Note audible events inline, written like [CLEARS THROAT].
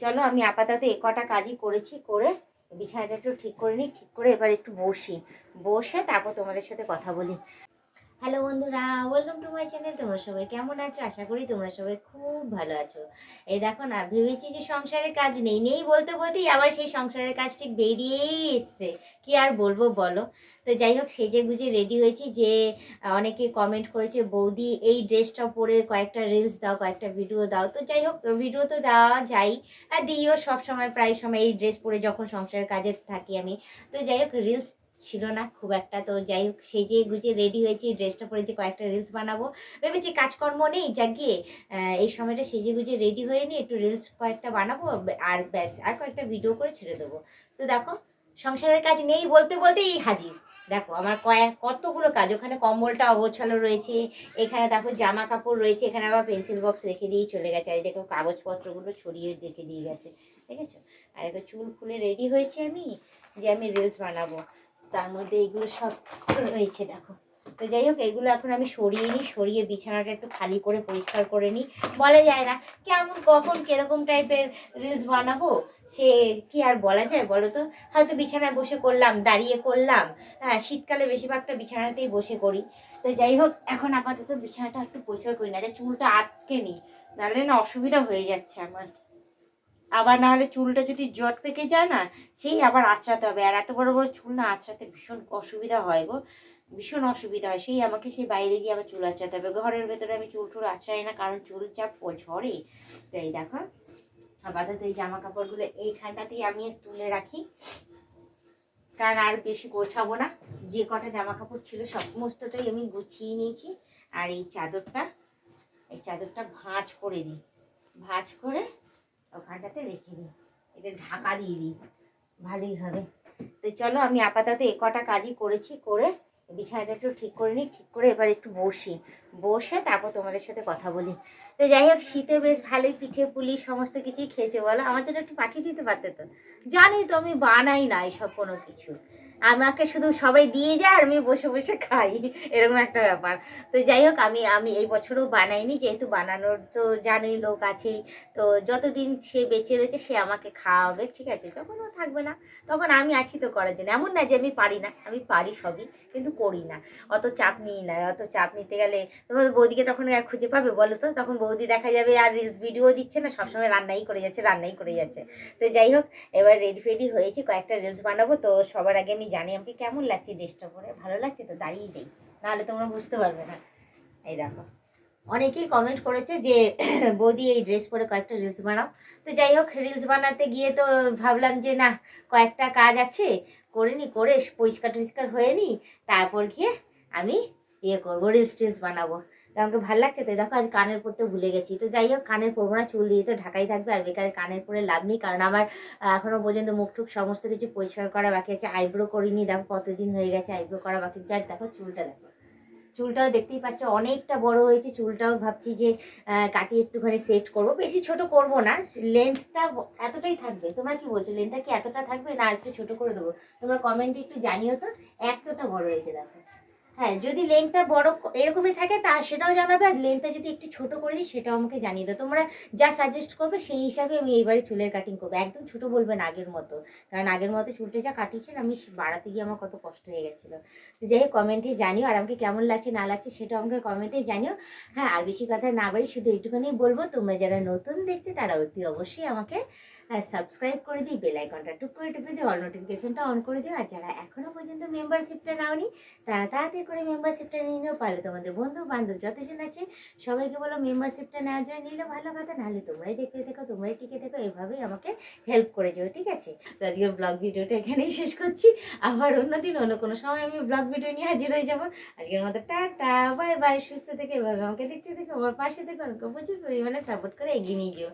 চলো আমি আপাতত এ কটা কাজই করেছি, করে বিছানাটা একটু ঠিক করে নিই, ঠিক করে এবার একটু বসি। বসে তারপর তোমাদের সাথে কথা বলি। হ্যালো বন্ধুরা ওয়েলকাম টু মাই চ্যানেল তোমরা সবাই কেমন আছো? আশা করি তোমরা সবাই খুব ভালো আছো। এই দেখো না, ভেবেছি যে সংসারের কাজ নেই। নেই বলতে বলতেই আবার সেই সংসারের কাজ ঠিক বেরিয়েই এসছে। কি আর বলব বলো? তো যাই হোক, সেজে গুজে রেডি হয়েছি যে, অনেকে কমেন্ট করেছে, বৌদি, এই ড্রেসটা পরে কয়েকটা রিলস দাও, কয়েকটা ভিডিও দাও। তো যাই হোক ভিডিও তো দেওয়া যাই। আর দিও সব সময়, প্রায় সময় এই ড্রেস পরে যখন সংসারের কাজে থাকি আমি। তো যাই হোক রিলস ছিল না, খুব একটা। তো যাই হোক সেজে গুজে রেডি হয়েছি ড্রেসটা পরে যে কয়েকটা রিলস বানাবো। ভেবেছি কাজকর্ম নেই, জাগিয়ে এই সময়টা সেজে গুজে রেডি হয়ে নিয়ে একটু রিলস কয়েকটা বানাবো, আর ব্যাস, আর কয়েকটা ভিডিও করে ছেড়ে দেবো। তো দেখো, সংসারের কাজ নেই বলতে বলতেই হাজির। দেখো, আমার কয়েক কতগুলো কাজ, ওখানে কম্বলটা অগোছালো রয়েছে, এখানে দেখো জামা কাপড় রয়েছে, এখানে আবার পেন্সিল বক্স রেখে দিয়েই চলে গেছে, আর এই দেখো কাগজপত্রগুলো ছড়িয়ে রেখে দিয়ে গেছে, দেখেছ? আর দেখো, চুল খুলে রেডি হয়েছে আমি, যে আমি রিলস বানাবো। তার মধ্যে এগুলো সব রয়েছে, দেখো। তো যাই হোক, এগুলো এখন আমি সরিয়ে নিই, সরিয়ে বিছানাটা একটু খালি করে পরিষ্কার করে নিই। বলা যায় না, কেমন, কখন, কীরকম টাইপের রিলস বানাবো? সে কি আর বলা যায় বলো তো হয়তো বিছানায় বসে করলাম, দাঁড়িয়ে করলাম। হ্যাঁ শীতকালে বেশিরভাগটা বিছানাতেই বসে করি। তো যাই হোক, এখন আপাতত বিছানাটা একটু পরিষ্কার করি না যে চুলটা আটকে নিই। নাহলে না, অসুবিধা হয়ে যাচ্ছে আমার। আবার না হলে চুলটা যদি জট পেকে যায় না, সেই আবার আঁচড়াতে হবে। আর এত বড় বড় চুল না আঁচড়াতে ভীষণ অসুবিধা হয় গো। ভীষণ অসুবিধা হয়। সেই আমাকে সেই বাইরে গিয়ে আবার চুল আঁচড়াতে হবে। ঘরের ভেতরে আমি চুল টুল আঁচড়াই না, কারণ চুল চাপ ঝরে। তো এই দেখো, আপাতত এই জামা কাপড়গুলো এইখানটাতেই আমি তুলে রাখি। কারণ আর বেশি গোছাবো না। যে কটা জামা কাপড় ছিল সমস্তটাই আমি গুছিয়ে নিয়েছি। আর এই চাদরটা এই চাদরটা ভাঁজ করে দিই ভাঁজ করে ওখানটাতে রেখে দিই। এটা ঢাকা দিয়ে দিই। ভালোই হবে। তো চলো, আমি আপাতত এ কটা কাজই করেছি, করে বিছানাটা একটু ঠিক করে নিই, ঠিক করে এবার একটু বসি। বসে তারপর তোমাদের সাথে কথা বলি। তো যাই হোক, শীতে বেশ ভালোই পিঠে পুলি সমস্ত কিছুই খেয়েছে, বলো। আমার জন্য একটু পাঠিয়ে দিতে পারতে তো? জানি তো আমি বানাই না এইসব কোনো কিছু। আমাকে শুধু সবাই দিয়ে যায় আর আমি বসে বসে খাই। এরকম একটা ব্যাপার। তো যাই হোক, আমি আমি এই বছরও বানাইনি, যেহেতু বানানোর তো জানোই লোক আছেই। তো যতদিন সে বেঁচে রয়েছে, সে আমাকে খাওয়াবে, ঠিক আছে? যখন ও থাকবে না, তখন আমি আছি তো করার জন্য। এমন না যে আমি পারি না, আমি পারি সবই, কিন্তু করি না। অত চাপ নিই না, অত চাপ নিতে গেলে তোমার বৌদিকে তখন আর খুঁজে পাবে, বলো তো? তখন বৌদি দেখা যাবে আর রিলস ভিডিও দিচ্ছে না, সবসময় রান্নাই করে যাচ্ছে, রান্নাই করে যাচ্ছে। তো যাই হোক, এবার রেডি ফেডি হয়েছি, কয়েকটা রিলস বানাবো। তো সবার আগে আমি জানি আমাকে কেমন লাগছে ড্রেসটা পরে। ভালো লাগছে তো, দাঁড়িয়ে যাই। নাহলে তোমরা বুঝতে পারবে না। এই দেখো। অনেকেই কমেন্ট করেছে যে, [CLEARS THROAT] বৌদি, এই ড্রেস পরে কয়েকটা রিলস বানাও। তো যাই হোক রিলস বানাতে গিয়ে তো ভাবলাম যে, না, কয়েকটা কাজ আছে। করে নি, করে পরিষ্কার টরিষ্কার হয়ে নি। তারপর গিয়ে আমি ইয়ে করব রিলস টিলস বানাবো। আমাকে ভালো লাগছে তো, দেখো আজ কানের পরতে ভুলে গেছি। তো যাই হোক, কানের পরবো না চুল দিয়ে তো ঢাকাই থাকবে, আর বেকারে কানের পরে লাভ নেই, কারণ আমার এখনও পর্যন্ত মুখ সমস্ত কিছু পরিষ্কার করা বাকি আছে। আইব্রো করিনি, দেখো কতদিন হয়ে গেছে আইব্রো করা বাকি আছে। আর দেখো চুলটা, দেখো। চুলটাও দেখতেই পাচ্ছ, অনেকটা বড় হয়েছে। চুলটাও ভাবছি যে কাটিয়ে একটুখানি সেট করব। বেশি ছোট করব না লেন্থটা এতটাই থাকবে। তোমরা কি বলছো লেন্থটা কি এতটা থাকবে না আর একটু ছোট করে দেবো? তোমরা কমেন্টে একটু জানিও তো, এতটা বড় হয়েছে, দেখো। হ্যাঁ যদি লেন্থটা বড় এরকমই থাকে, তা সেটাও জানাবে। আর লেন্থটা যদি একটু ছোট করে দিই, সেটাও আমাকে জানিয়ে দাও। তোমরা যা সাজেস্ট করবে, সেই হিসাবে আমি এইবারে চুলের কাটিং করব। একদম ছোট বলবে না আগের মতো। কারণ আগের মতো চুলটা যা কাটিয়েছেন, আমি বাড়াতে গিয়ে আমার কত কষ্ট হয়ে গেছিল। তো যাই হোক কমেন্টে জানিও। আর আমাকে কেমন লাগছে, না লাগছে, সেটাও আমাকে কমেন্টে জানিও। হ্যাঁ আর বেশি কথা না বাড়ি শুধু এইটুখানি বলব। তোমরা যারা নতুন দেখছ, তারা অতি অবশ্যই আমাকে সাবস্ক্রাইব করে দিই বেল আইকনটা টুক করে টিপে দিও অল নোটিফিকেশনটা অন করে দিও। আর যারা এখনও পর্যন্ত মেম্বারশিপটা নাওনি, তারা তাড়াতাড়ি করে মেম্বারশিপটা নিয়ে নিও। পারলে তোমাদের বন্ধু বান্ধব যতজন আছে, সবাইকে বলো মেম্বারশিপটা নেওয়ার জন্য নিলে ভালো কথা, নাহলে তোমরাই দেখতে দেখো, তোমরাই টিকে দেখো, এভাবেই আমাকে হেল্প করে যাও, ঠিক আছে? তো আজকের ব্লগ ভিডিওটা এখানেই শেষ করছি। আবার অন্যদিন, অন্য কোনো সময় আমি ব্লগ ভিডিও নিয়ে হাজির হয়ে যাব। আজকের মতো টাটা বাই বাই সুস্থ থেকে এভাবে আমাকে দেখতে দেখো, আমার পাশে দেখো, আমাকে প্রচুর পরিমাণে সাপোর্ট করে এগিয়ে নিয়ে যাও।